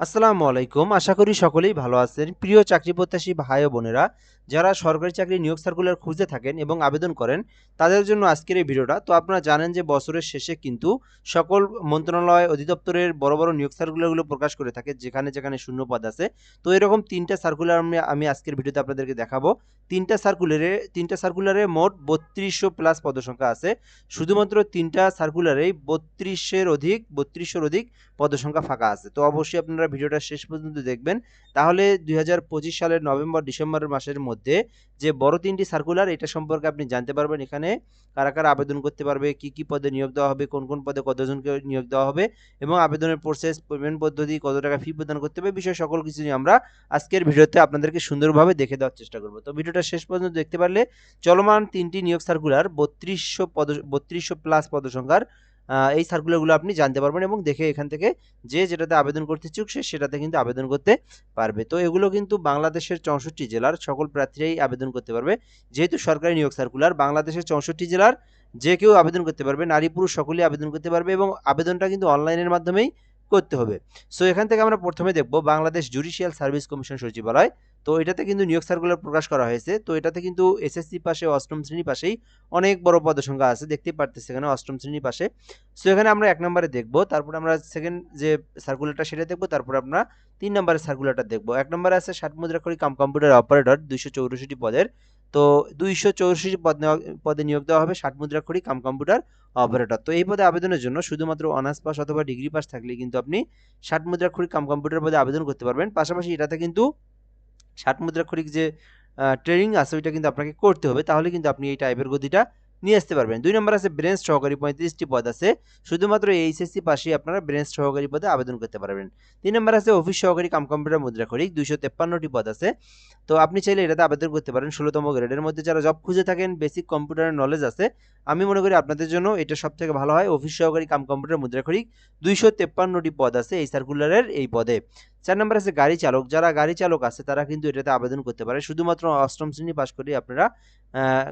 আসসালামু আলাইকুম। আশা করি সকলেই ভালো আছেন। প্রিয় চাকরি প্রত্যাশী ভাই ও বোনেরা যারা সরকারি চাকরি নিয়োগ সার্কুলার খুঁজে থাকেন এবং আবেদন করেন, তাদের জন্য আজকের এই ভিডিওটা। তো আপনারা জানেন যে বছরের শেষে কিন্তু সকল মন্ত্রণালয় অধিদপ্তরের বড় বড় নিয়োগ সার্কুলারগুলো প্রকাশ করে থাকে, যেখানে যেখানে শূন্য পদ আছে। তো এরকম তিনটা সার্কুলার আমি আমি আজকের ভিডিওতে আপনাদেরকে দেখাবো। তিনটা সার্কুলারে তিনটা সার্কুলারে মোট বত্রিশশো প্লাস পদসংখ্যা আছে। শুধুমাত্র তিনটা সার্কুলারেই বত্রিশের অধিক বত্রিশশোর অধিক পদসংখ্যা ফাঁকা আছে। তো অবশ্যই আপনারা ভিডিওটা শেষ পর্যন্ত দেখবেন। তাহলে দুই হাজার পঁচিশ সালের নভেম্বর ডিসেম্বর মাসের মধ্যে যে বড় তিনটি সার্কুলার এটা সম্পর্কে আপনি জানতে পারবেন এখানে কারা কারা আবেদন করতে পারবে, কি কি পদে নিয়োগ দেওয়া হবে, কোন কোন পদে কতজনকে নিয়োগ দেওয়া হবে এবং আবেদনের প্রসেস পেমেন্ট পদ্ধতি, কত টাকা ফি প্রদান করতে হবে বিষয় সকল কিছু নিয়ে আমরা আজকের ভিডিওতে আপনাদেরকে সুন্দরভাবে দেখে দেওয়ার চেষ্টা করব। তো ভিডিওটা শেষ পর্যন্ত দেখতে পারলে চলমান তিনটি নিয়োগ সার্কুলার বত্রিশশো পদ, বত্রিশশো প্লাস পদসংখ্যার এই সার্কুলারগুলো আপনি জানতে পারবেন এবং দেখে এখান থেকে যে যেটাতে আবেদন করতে ইচ্ছুক সে সেটাতে কিন্তু আবেদন করতে পারবে। তো এগুলো কিন্তু বাংলাদেশের চৌষট্টি জেলার সকল প্রার্থীরাই আবেদন করতে পারবে। যেহেতু সরকারি নিয়োগ সার্কুলার বাংলাদেশের চৌষট্টি জেলার যে কেউ আবেদন করতে পারবে, নারী পুরুষ সকলেই আবেদন করতে পারবে এবং আবেদনটা কিন্তু অনলাইনের মাধ্যমেই করতে হবে। সো এখান থেকে আমরা প্রথমে দেখব বাংলাদেশ জুডিশিয়াল সার্ভিস কমিশন সচিবালয় তো এটাতে কিন্তু নিয়োগ সার্কুলার প্রকাশ করা হয়েছে। তো এটাতে কিন্তু এসএসসি পাশে, অষ্টম শ্রেণি পাশেই অনেক বড় পদসংখ্যা আছে। দেখতে পারতেছি এখানে অষ্টম শ্রেণি পাশে। সো এখানে আমরা এক নম্বরে দেখব, তারপর আমরা সেকেন্ড যে সার্কুলারটা সেটা দেখব, তারপর আমরা তিন নম্বরের সার্কুলারটা দেখব। এক নম্বরে আছে ষাট মুদ্রাক্ষরী কাম কম্পিউটার অপারেটর দুইশো চৌষট্টি পদের। তো দুইশো চৌষট্টি পদ পদে নিয়োগ দেওয়া হবে ষাট মুদ্রাক্ষরী কাম কম্পিউটার অপারেটর তো এই পদে আবেদনের জন্য শুধুমাত্র অনার্স পাস অথবা ডিগ্রি পাস থাকলে কিন্তু আপনি ষাট মুদ্রাক্ষরী কাম কম্পিউটার পদে আবেদন করতে পারবেন। পাশাপাশি এটাতে কিন্তু ষাট মুদ্রাক্ষরিক যে ট্রেনিং আছে, ওইটা কিন্তু আপনাকে করতে হবে। তাহলে কিন্তু আপনি এই টাইপের গতিটা নিয়ে আসতে পারবেন। দুই নম্বর আছে ব্রেঞ্চ সহকারী পঁয়ত্রিশটি পদ আছে। শুধুমাত্র এইচএসসি পাশে আপনারা ব্রেঞ্চ সহকারী পদে আবেদন করতে পারবেন। তিন নম্বর আছে অফিস সহকারী কাম কম্পিউটার মুদ্রাক্ষরিক, দুইশো তেপ্পান্নটি পদ আছে। তো আপনি চাইলে এটাতে আবেদন করতে পারেন। ষোলোতম গ্রেডের মধ্যে যারা জব খুঁজে থাকেন বেসিক কম্পিউটারের নলেজ আছে, আমি মনে করি আপনাদের জন্য এটা সব থেকে ভালো হয়। অফিস সহকারী কাম কম্পিউটার মুদ্রাক্ষরিক, দুইশো তেপ্পান্নটি পদ আছে এই সার্কুলারের এই পদে। চার নম্বর আছে গাড়ি চালক। যারা গাড়ি চালক আছে, তারা কিন্তু এটাতে আবেদন করতে পারে। শুধুমাত্র অষ্টম শ্রেণি পাশ করে আপনারা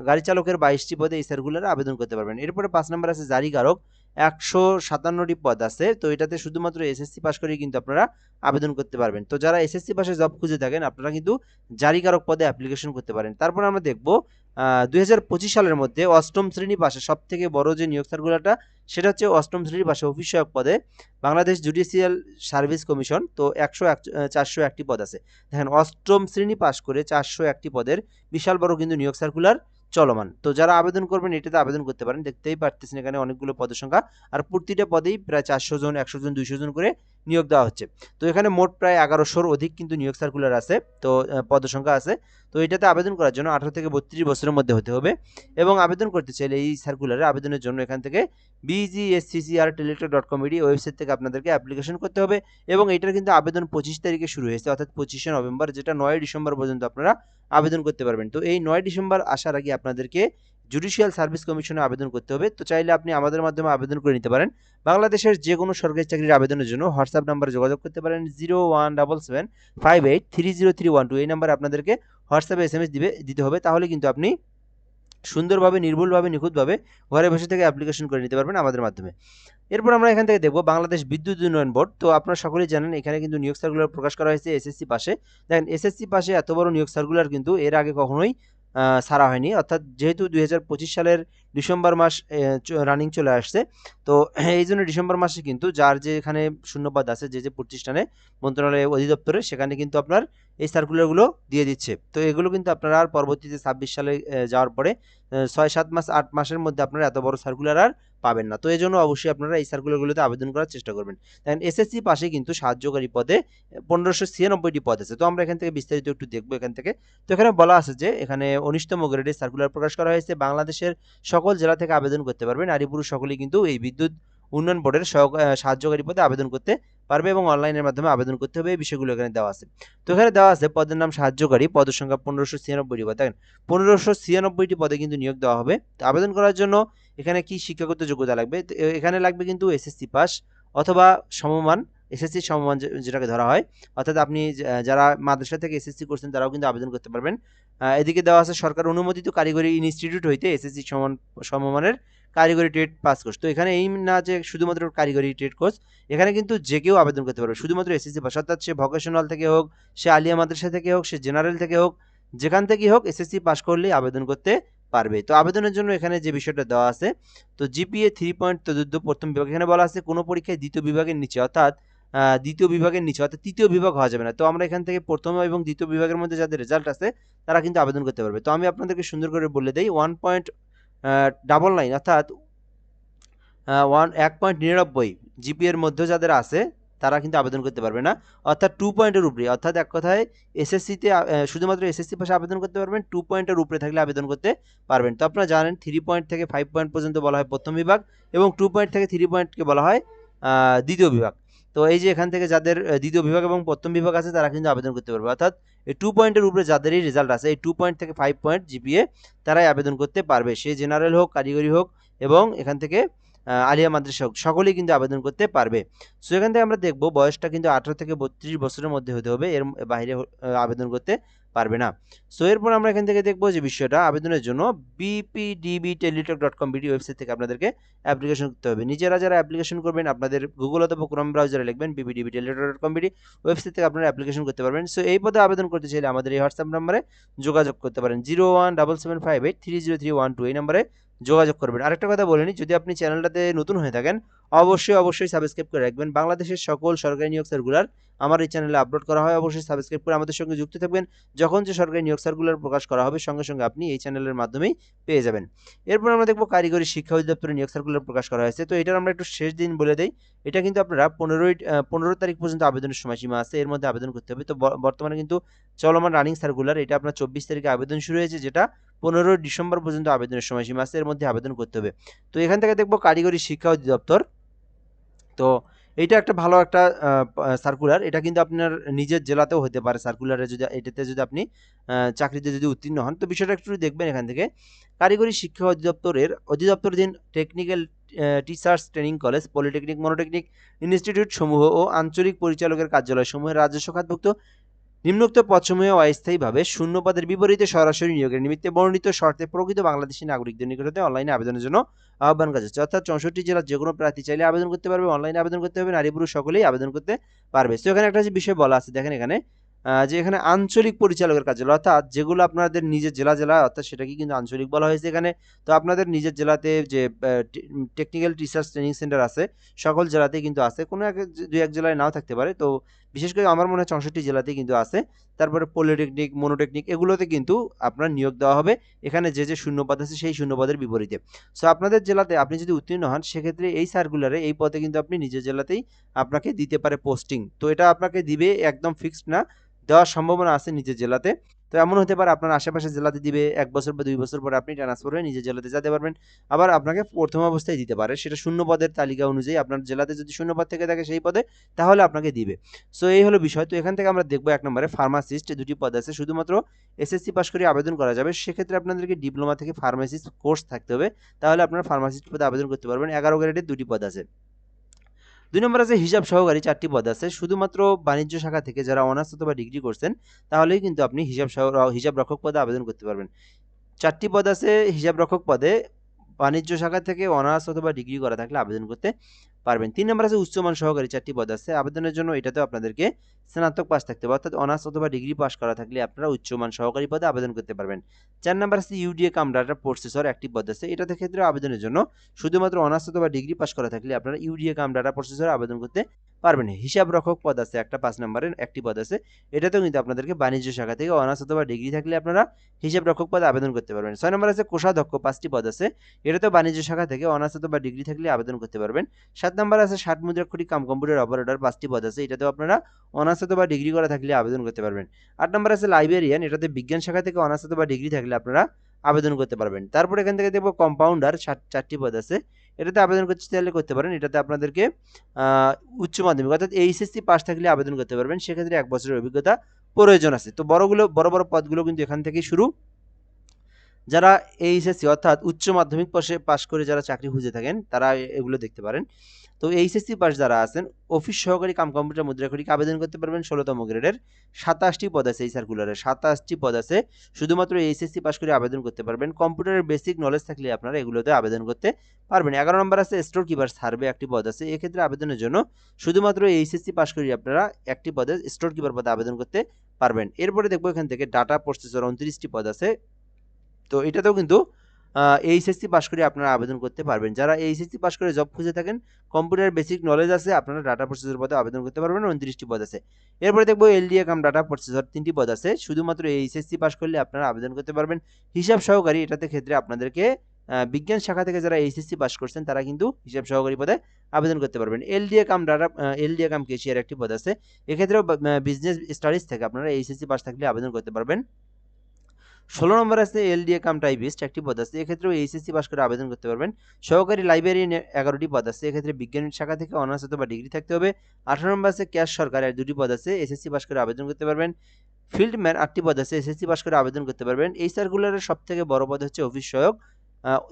গাড়ি চালকের বাইশটি পদে এই স্যারগুলোর আবেদন করতে পারবেন। এরপরে পাঁচ নম্বর আছে জারিকারক একশো সাতান্নটি পদ আছে। তো এটাতে শুধুমাত্র এসএসসি পাশ করেই কিন্তু আপনারা আবেদন করতে পারবেন। তো যারা এসএসসি পাশে জব খুঁজে থাকেন, আপনারা কিন্তু জারিকারক পদে অ্যাপ্লিকেশন করতে পারেন। তারপর আমরা দেখব দুই হাজার পঁচিশ সালের মধ্যে অষ্টম শ্রেণি পাশে সব থেকে বড় যে নিয়োগ সার্কুলারটা, সেটা হচ্ছে অষ্টম শ্রেণি পাশে অফিস পদে বাংলাদেশ জুডিশিয়াল সার্ভিস কমিশন, তো একশো এক চারশো একটি পদ আছে। দেখেন, অষ্টম শ্রেণি পাশ করে চারশো একটি পদের বিশাল বড় কিন্তু নিয়োগ সার্কুলার চলমান। তো যারা আবেদন করবেন, এটাতে আবেদন করতে পারেন। দেখতেই পারতেছেন এখানে অনেকগুলো পদের সংখ্যা। আর প্রতিটা পদেই প্রায় চারশো জন, একশো জন, দুইশো জন করে নিয়োগ দেওয়া হচ্ছে। তো এখানে মোট প্রায় এগারোশোর অধিক কিন্তু নিয়োগ সার্কুলার আছে তো আহ, পদের সংখ্যা আছে। তো এটাতে আবেদন করার জন্য আঠারো থেকে বত্রিশ বছরের মধ্যে হতে হবে এবং আবেদন করতে চাইলে এই সার্কুলারে আবেদনের জন্য এখান থেকে BGSCCR teletalk dot com website থেকে আপনাদেরকে অ্যাপ্লিকেশন করতে হবে এবং এটার কিন্তু আবেদন পঁচিশ তারিখে শুরু হয়েছে অর্থাৎ পঁচিশে নভেম্বর যেটা নয় ডিসেম্বর পর্যন্ত আপনারা আবেদন করতে পারবেন। তো এই নয় ডিসেম্বর আসার আগে আপনাদেরকে জুডিশিয়াল সার্ভিস কমিশনে আবেদন করতে হবে। তো চাইলে আপনি আমাদের মাধ্যমে আবেদন করে নিতে পারেন। বাংলাদেশের যে কোনো সরকারি চাকরির আবেদনের জন্য হোয়াটসঅ্যাপ নাম্বারে যোগাযোগ করতে পারেন zero one double seven five eight three zero three one two এই নাম্বারে আপনাদেরকে হোয়াটসঅ্যাপে এস এম এস দিবে, দিতে হবে। তাহলে কিন্তু আপনি সুন্দরভাবে, নির্ভুলভাবে, নিখুঁতভাবে ঘরে বসে থেকে অ্যাপ্লিকেশন করে নিতে পারবেন আমাদের মাধ্যমে। এরপর আমরা এখান থেকে দেখব বাংলাদেশ বিদ্যুৎ উন্নয়ন বোর্ড। তো আপনারা সকলেই জানেন, এখানে কিন্তু নিয়োগ সার্কুলার প্রকাশ করা হয়েছে এসএসসি পাশে। দেখেন এসএসসি পাশে এত বড় নিয়োগ সার্কুলার কিন্তু এর আগে কখনোই ছাড়া হয়নি। অর্থাৎ যেহেতু দুই হাজার পঁচিশ সালের ডিসেম্বর মাস রানিং চলে আসছে তো এই জন্য ডিসেম্বর মাসে কিন্তু যার যে এখানে শূন্যপদ আছে, যে যে প্রতিষ্ঠানে মন্ত্রণালয় অধিদপ্তরে, সেখানে কিন্তু আপনার এই সার্কুলারগুলো দিয়ে দিচ্ছে। তো এগুলো কিন্তু আপনারা আর পরবর্তীতে ছাব্বিশ সালে যাওয়ার পরে ছয়, সাত মাস, আট মাসের মধ্যে আপনারা এত বড় সার্কুলার আর পাবেন না। তো এই জন্য অবশ্যই আপনারা এই সার্কুলারগুলোতে আবেদন করার চেষ্টা করবেন। দেখেন এসএসসি পাশে কিন্তু সাহায্যকারী পদে পনেরোশো ছিয়ানব্বইটি পদ আছে। তো আমরা এখান থেকে বিস্তারিত একটু দেখব এখান থেকে। তো এখানে বলা আছে যে, এখানে উনিশতম গ্রেডে সার্কুলার প্রকাশ করা হয়েছে। বাংলাদেশের সকল জেলা থেকে আবেদন করতে পারবেন নারী পুরুষ সকলেই কিন্তু এই বিদ্যুৎ উন্নয়ন বোর্ডের সাহায্যকারী পদে আবেদন করতে পারবে এবং অনলাইনের মাধ্যমে আবেদন করতে হবে। এই বিষয়গুলো এখানে দেওয়া আছে। তো এখানে দেওয়া আছে পদের নাম সাহায্যকারী, পদের সংখ্যা পনেরোশো ছিয়ানব্বইটি পদ। দেখেন, পনেরোশো ছিয়ানব্বইটি পদে কিন্তু নিয়োগ দেওয়া হবে। তো আবেদন করার জন্য এখানে কি শিক্ষাগত যোগ্যতা লাগবে? এখানে লাগবে কিন্তু এসএসসি পাস অথবা সমমান, এসএসসি সমমান যেটাকে ধরা হয়। অর্থাৎ আপনি যারা মাদ্রাসা থেকে এসএসসি করছেন তারাও কিন্তু আবেদন করতে পারবেন। এদিকে দেওয়া আছে সরকার অনুমোদিত কারিগরি ইনস্টিটিউট হইতে এসএসসি সমান, সমমানের কারিগরি ট্রেড পাস কোর্স। তো এখানে এই না যে শুধুমাত্র কারিগরি ট্রেড কোর্স, এখানে কিন্তু যে কেউ আবেদন করতে পারবে। শুধুমাত্র এসএসসি পাস অর্থাৎ সে ভোকেশনাল থেকে হোক, সে আলিয়া মাদ্রাসা থেকে হোক, সে জেনারেল থেকে হোক, যেখান থেকেই হোক এসএসসি পাস করলেই আবেদন করতে পারবে। তো আবেদনের জন্য এখানে যে বিষয়টা দেওয়া আছে, তো জিপিএ থ্রি পয়েন্ট চতুর্থ প্রথম বিভাগ, এখানে বলা আছে কোনো পরীক্ষায় দ্বিতীয় বিভাগের নিচে, অর্থাৎ দ্বিতীয় বিভাগের নিচে, অর্থাৎ তৃতীয় বিভাগ হওয়া যাবে না। তো আমরা এখান থেকে প্রথম এবং দ্বিতীয় বিভাগের মধ্যে যাদের রেজাল্ট আছে, তারা কিন্তু আবেদন করতে পারবে। তো আমি আপনাদেরকে সুন্দর করে বলে দিই ওয়ান পয়েন্ট ডাবল নাইন অর্থাৎ ওয়ান এক পয়েন্ট নিরানব্বই জিপিএর মধ্যে যাদের আছে, তারা কিন্তু আবেদন করতে পারবে না। অর্থাৎ টু পয়েন্টের উপরে, অর্থাৎ এক কথায় এসএসসিতে শুধুমাত্র এসএসসি পাশে আবেদন করতে পারবেন টু পয়েন্টের উপরে থাকলে আবেদন করতে পারবেন। তো আপনারা জানেন থ্রি পয়েন্ট থেকে ফাইভ পয়েন্ট পর্যন্ত বলা হয় প্রথম বিভাগ এবং টু পয়েন্ট থেকে থ্রি পয়েন্টকে বলা হয় দ্বিতীয় বিভাগ। তো এই যে এখান থেকে যাদের দ্বিতীয় বিভাগ এবং প্রথম বিভাগ আছে, তারা কিন্তু আবেদন করতে পারবে। অর্থাৎ এই টু পয়েন্টের উপরে যাদেরই রেজাল্ট আছে, এই টু পয়েন্ট থেকে ফাইভ পয়েন্ট জিপিএ তারাই আবেদন করতে পারবে। সে জেনারেল হোক, কারিগরি হোক এবং এখান থেকে আলিয়া মাদ্রাসা হোক, সকলেই কিন্তু আবেদন করতে পারবে। সো এখান থেকে আমরা দেখব বয়সটা কিন্তু আঠারো থেকে বত্রিশ বছরের মধ্যে হতে হবে, এর বাইরে আবেদন করতে পারবে না। সো এরপর আমরা এখান থেকে দেখব যে বিষয়টা, আবেদনের জন্য BPDB teletalk dot com BD website থেকে আপনাদেরকে অ্যাপ্লিকেশন করতে হবে। নিজেরা যারা অ্যাপ্লিকেশন করবেন, আপনাদের গুগল অথবা ক্রোম ব্রাউজারে লিখবেন BPDB Teletalk dot com BD website থেকে আপনারা অ্যাপ্লিকেশন করতে পারবেন। সো এই পদে আবেদন করতে চাইলে আমাদের এই হোয়াটসঅ্যাপ নাম্বারে যোগাযোগ করতে পারেন zero one double seven five eight three zero three one two এই নাম্বারে যোগাযোগ করবেন। আরেকটা কথা বলে নিই, যদি আপনি চ্যানেলটাতে নতুন হয়ে থাকেন, অবশ্যই অবশ্যই সাবস্ক্রাইব করে রাখবেন। বাংলাদেশের সকল সরকারি নিয়োগ সার্কুলার আমার এই চ্যানেলে আপলোড করা হয়। অবশ্যই সাবস্ক্রাইব করে আমাদের সঙ্গে যুক্ত থাকবেন। যখন যে সরকারি নিয়োগ সার্কুলার প্রকাশ করা হবে, সঙ্গে সঙ্গে আপনি এই চ্যানেলের মাধ্যমেই পেয়ে যাবেন। এরপর আমরা দেখব কারিগরি শিক্ষা অধিদপ্তরের নিয়োগ সার্কুলার প্রকাশ করা হয়েছে। তো এটার আমরা একটু শেষ দিন বলে দিই। এটা কিন্তু আপনারা পনেরোই পনেরো তারিখ পর্যন্ত আবেদনের সময়সীমা আছে। এর মধ্যে আবেদন করতে হবে। তো বর্তমানে কিন্তু চলমান রানিং সার্কুলার এটা আপনার চব্বিশ তারিখে আবেদন শুরু হয়েছে, যেটা পনেরোই ডিসেম্বর পর্যন্ত আবেদনের সময়সীমা আছে, এর মধ্যে আবেদন করতে হবে। তো এখান থেকে দেখব কারিগরি শিক্ষা অধিদপ্তর। তো এটা একটা ভালো একটা সার্কুলার এটা কিন্তু আপনার নিজের জেলাতেও হতে পারে। সার্কুলারে যদি, এটাতে যদি আপনি চাকরিতে যদি উত্তীর্ণ হন, তো বিষয়টা একটু দেখবেন এখান থেকে। কারিগরি শিক্ষা অধিদপ্তরের অধিদপ্তরাধীন technical teachers training college polytechnic monotechnic institute সমূহ ও আঞ্চলিক পরিচালকের কার্যালয় সমূহের রাজস্ব খাতভুক্ত নিম্নোক্ত পদসমূহে অস্থায়ীভাবে শূন্য পদের বিপরীতে সরাসরি নিয়োগের নিমিত্তে বর্ণিত শর্তে প্রকৃত বাংলাদেশি নাগরিকদের নিকট হতে অনলাইনে আবেদনের জন্য আহ্বান করা যাচ্ছে। অর্থাৎ চৌষট্টি জেলার যে কোনো প্রার্থী চাইলে আবেদন করতে পারবে অনলাইনে আবেদন করতে হবে, নারী পুরুষ সকলেই আবেদন করতে পারবে। তো এখানে একটা বিষয় বলা আছে, দেখেন এখানে যে এখানে আঞ্চলিক পরিচালকের কার্যালয়, অর্থাৎ যেগুলো আপনাদের নিজের জেলা জেলা, অর্থাৎ সেটাকে কিন্তু আঞ্চলিক বলা হয়েছে এখানে। তো আপনাদের নিজের জেলাতে যে টেকনিক্যাল টিচার্স ট্রেনিং সেন্টার আছে, সকল জেলাতেই কিন্তু আছে। কোনো এক দুই এক জেলায় নাও থাকতে পারে। তো বিশেষ করে আমার মনে হয় চৌষট্টি জেলাতেই কিন্তু আছে। তারপরে পলিটেকনিক, মনোটেকনিক এগুলোতে কিন্তু আপনার নিয়োগ দেওয়া হবে। এখানে যে যে শূন্যপদ আছে সেই শূন্যপদের বিপরীতে। সো আপনাদের জেলাতে আপনি যদি উত্তীর্ণ হন, সেক্ষেত্রে এই সার্কুলারে এই পদে কিন্তু আপনি নিজের জেলাতেই আপনাকে দিতে পারে পোস্টিং তো এটা আপনাকে দিবে একদম ফিক্সড না, দেওয়ার সম্ভাবনা আছে নিজের জেলাতে। তো এমন হতে পারে আপনার আশেপাশে জেলাতে দিবে, এক বছর বা দুই বছর পরে আপনি ট্রান্সফার হয়ে নিজের জেলাতে যেতে পারবেন। আবার আপনাকে প্রথম অবস্থায় দিতে পারে, সেটা শূন্য পদের তালিকা অনুযায়ী আপনার জেলাতে যদি শূন্য পদ থেকে থাকে সেই পদে, তাহলে আপনাকে দিবে। সো এই হলো বিষয়। তো এখান থেকে আমরা দেখব এক নম্বরে ফার্মাসিস্ট দুটি পদ আছে। শুধুমাত্র এসএসসি পাস করে আবেদন করা যাবে। সেক্ষেত্রে আপনাদেরকে ডিপ্লোমা থেকে ফার্মাসিস্ট কোর্স থাকতে হবে। তাহলে আপনার ফার্মাসিস্ট পদে আবেদন করতে পারবেন। এগারো গ্রেডের দুটি পদ আছে। দুই নম্বর আছে হিসাব সহকারী চারটি পদ আছে। শুধুমাত্র বাণিজ্য শাখা থেকে যারা অনার্স অথবা ডিগ্রি করছেন, তাহলেই কিন্তু আপনি হিসাব হিসাব রক্ষক পদে আবেদন করতে পারবেন। চারটি পদ আছে হিসাব রক্ষক পদে। বাণিজ্য শাখা থেকে অনার্স অথবা ডিগ্রি করা থাকলে আবেদন করতে পারবেন। তিন নম্বর আছে উচ্চমান সহকারী চারটি পদ আছে। আবেদনের জন্য এটাতেও আপনাদেরকে স্নাতক পাস থাকতে হবে, অর্থাৎ অনার্স অথবা ডিগ্রি পাস করা থাকলে আপনারা উচ্চমান সহকারী পদে আবেদন করতে পারবেন। চার নাম্বার আছে ইউডিএ কাম ডাটা প্রসেসর একটি পদ আছে, এটাতে ক্ষেত্রে আবেদনের জন্য শুধুমাত্র অনার্স অথবা ডিগ্রি পাস করা থাকলে আপনারা ইউডিএ কাম ডাটা প্রসেসর আবেদন করতে পারবেন। হিসাব রক্ষক পদ আছে, একটা পাঁচ নম্বরের একটি পদ আছে, এটাতেও কিন্তু আপনাদেরকে বাণিজ্য শাখা থেকে অনার্স অথবা ডিগ্রি থাকলে আপনারা হিসাব রক্ষক পদে আবেদন করতে পারবেন। ছয় নম্বর আছে কোষাধ্যক্ষ, পাঁচটি পদ আছে, এটাতেও বাণিজ্য শাখা থেকে অনার্স অথবা ডিগ্রি থাকলে আবেদন করতে পারবেন। সাত নম্বর আছে ষাট মুদ্রাক্ষরী কাম কম্পিউটার অপারেটর পাঁচটি পদ আছে, এটাতেও আপনারা অনার্স অথবা ডিগ্রি করা থাকলে আবেদন করতে পারবেন। আট নম্বর আছে লাইব্রেরিয়ান এটাতে বিজ্ঞান শাখা থেকে অনার্স অথবা ডিগ্রি থাকলে আপনারা আবেদন করতে পারবেন। তারপর এখান থেকে দেখব কম্পাউন্ডার চারটি পদ আছে। এটাতে আবেদন করতে চাইলে করতে পারেন। এটাতে আপনাদেরকে উচ্চ মাধ্যমিক, অর্থাৎ এইচএসসি পাস থাকলে আবেদন করতে পারবেন। সেক্ষেত্রে এক বছরের অভিজ্ঞতা প্রয়োজন আছে। তো বড়গুলো, বড় বড় পদগুলো কিন্তু এখান থেকে শুরু। যারা এইচএসসি অর্থাৎ উচ্চ মাধ্যমিক পাশে পাশ করে যারা চাকরি খুঁজে থাকেন, তারা এগুলো দেখতে পারেন। তো এইচএসসি পাস যারা আছেন, অফিস সহকারী কাম কম্পিউটার মুদ্রাক্ষরিকে আবেদন করতে পারবেন, ষোলোতম গ্রেডের। সাতাশটি পদ আছে এই সার্কুলারে সাতাশটি পদ আছে। শুধুমাত্র এইচএসসি পাস করে আবেদন করতে পারবেন। কম্পিউটারের বেসিক নলেজ থাকলে আপনারা এগুলোতে আবেদন করতে পারবেন। এগারো নম্বর আছে স্টোর কিপার সার্ভে একটি পদ আছে। এক্ষেত্রে আবেদনের জন্য শুধুমাত্র এইচএসসি পাস করে আপনারা একটি পদে স্টোর কিপার পদে আবেদন করতে পারবেন। এরপরে দেখব এখান থেকে ডাটা প্রসেসর উনত্রিশটি পদ আছে। তো এটাতেও কিন্তু এইচএসসি পাস করে আপনারা আবেদন করতে পারবেন। যারা এইচএসসি পাস করে জব খুঁজে থাকেন কম্পিউটার বেসিক নলেজ আছে, আপনারা ডাটা প্রসেসর পদে আবেদন করতে পারবেন উনত্রিশটি পদ আছে। এরপরে দেখব এলডিএ কাম ডাটা প্রসেসর তিনটি পদ আছে। শুধুমাত্র এইচএসসি পাস করলে আপনারা আবেদন করতে পারবেন। হিসাব সহকারী, এটাতে ক্ষেত্রে আপনাদেরকে বিজ্ঞান শাখা থেকে যারা এইচএসসি পাস করছেন, তারা কিন্তু হিসাব সহকারী পদে আবেদন করতে পারবেন। LDA cum data LDA cum cashier একটি পদ আছে। এক্ষেত্রেও বিজনেস স্টাডিজ থেকে আপনারা এইচএসসি পাস থাকলে আবেদন করতে পারবেন। ষোলো নম্বর আছে এল এলডিএ কাম টাইপিস্ট একটি পদ আছে। এক্ষেত্রেও এইচএসসি পাস করে আবেদন করতে পারবেন। সহকারী লাইব্রেরিয়ান এগারোটি পদ আছে। এক্ষেত্রে বিজ্ঞান শাখা থেকে অনার্স অথবা ডিগ্রি থাকতে হবে। আঠারো নম্বর আছে ক্যাশ সরকার সরকারের দুটি পদ আছে। এসএসসি পাস করে আবেদন করতে পারবেন। ফিল্ডম্যান আটটি পদ আছে। এসএসসি পাস করে আবেদন করতে পারবেন। এই সার্কুলারের সব থেকে বড় পদ হচ্ছে অফিস সহায়ক।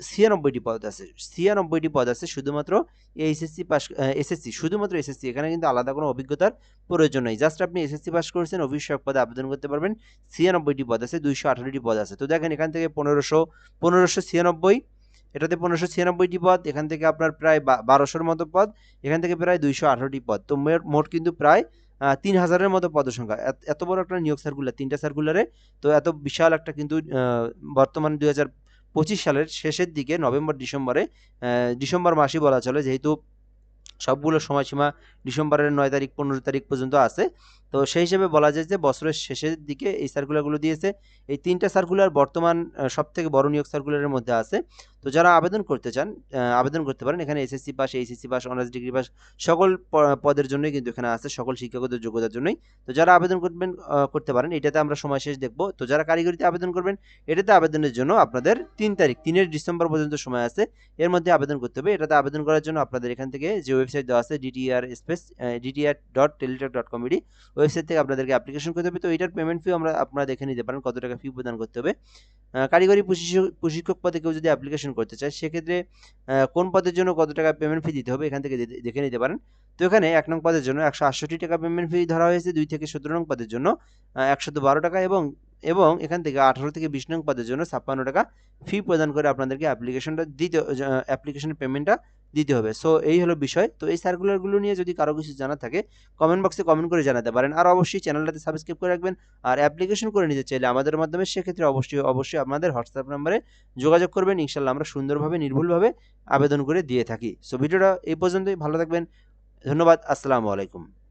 ছিয়ানব্বইটি পদ আছে। ছিয়ানব্বইটি পদ আছে শুধুমাত্র এইচএসসি পাস এসএসসি শুধুমাত্র এসএসসি এখানে কিন্তু আলাদা কোনো অভিজ্ঞতার প্রয়োজন নেই। জাস্ট আপনি এসএসসি পাস করেছেন সহায়ক পদে আবেদন করতে পারবেন। ছিয়ানব্বইটি পদ আছে, দুইশো আঠারোটি পদ আছে। তো দেখেন এখান থেকে পনেরোশো পনেরোশো ছিয়ানব্বই, এটাতে পনেরোশো ছিয়ানব্বইটি পদ, এখান থেকে আপনার প্রায় বারোশোর মতো পদ, এখান থেকে প্রায় দুইশো আঠারোটি পদ। তো মোট- কিন্তু প্রায় তিন হাজারের মতো পদসংখ্যা এত- এত বড় একটা নিয়োগ সার্কুলার তিনটা সার্কুলারে তো এত বিশাল একটা কিন্তু বর্তমান দুই হাজার পঁচিশ সালের শেষের দিকে নভেম্বর, ডিসেম্বরে ডিসেম্বর মাসই বলা চলে, যেহেতু সবগুলো সময়সীমা ডিসেম্বরের নয় তারিখ, পনেরো তারিখ পর্যন্ত আছে। তো সেই হিসেবে বলা যায় যে বছরের শেষের দিকে এই সার্কুলারগুলো দিয়েছে। এই তিনটা সার্কুলার বর্তমান সব থেকে বড় নিয়োগ সার্কুলারের মধ্যে আছে। তো যারা আবেদন করতে চান আবেদন করতে পারেন। এখানে SSC pass HSC pass honours degree pass সকল পদের জন্যই কিন্তু এখানে আছে, সকল শিক্ষাগত যোগ্যতার জন্যই। তো যারা আবেদন করবেন করতে পারেন। এটাতে আমরা সময় শেষ দেখব। তো যারা কারিগরিতে আবেদন করবেন, এটাতে আবেদনের জন্য আপনাদের তিন তারিখ, তিনের ডিসেম্বর পর্যন্ত সময় আছে। এর মধ্যে আবেদন করতে হবে। এটাতে আবেদন করার জন্য আপনাদের এখান থেকে যে ওয়েবসাইট দেওয়া আছে DTR space DTR dot Teletalk dot com BD website থেকে আপনাদেরকে অ্যাপ্লিকেশন করতে হবে। তো এটার পেমেন্ট ফি আমরা, আপনারা দেখে নিতে পারেন কত টাকা ফি প্রদান করতে হবে। কারিগরি প্রশিক্ষক পদে কেউ যদি অ্যাপ্লিকেশন করতে চায়, সেক্ষেত্রে কোন পদের জন্য কত টাকা পেমেন্ট ফি দিতে হবে এখান থেকে দেখে নিতে পারেন। তো এখানে এক নং পদের জন্য একশো আটষট্টি টাকা পেমেন্ট ফি ধরা হয়েছে। দুই থেকে সতেরো নং পদের জন্য একশত বারো টাকা এবং এবং এখান থেকে আঠারো থেকে বিশ নং পদের জন্য ছাপ্পান্ন টাকা ফি প্রদান করে আপনাদেরকে অ্যাপ্লিকেশনটা দিতে অ্যাপ্লিকেশনের পেমেন্টটা দিতে হবে। সো এই হলো বিষয়। তো এই সার্কুলারগুলো নিয়ে যদি কারও কিছু জানা থাকে কমেন্ট বক্সে কমেন্ট করে জানাতে পারেন। আর অবশ্যই চ্যানেলটাতে সাবস্ক্রাইব করে রাখবেন। আর অ্যাপ্লিকেশন করে নিতে চাইলে আমাদের মাধ্যমে সেক্ষেত্রে অবশ্যই অবশ্যই আপনাদের হোয়াটসঅ্যাপ নাম্বারে যোগাযোগ করবেন। ইনশাল্লাহ আমরা সুন্দরভাবে, নির্ভুলভাবে আবেদন করে দিয়ে থাকি। সো ভিডিওটা এই পর্যন্তই। ভালো থাকবেন। ধন্যবাদ। আসসালামু আলাইকুম।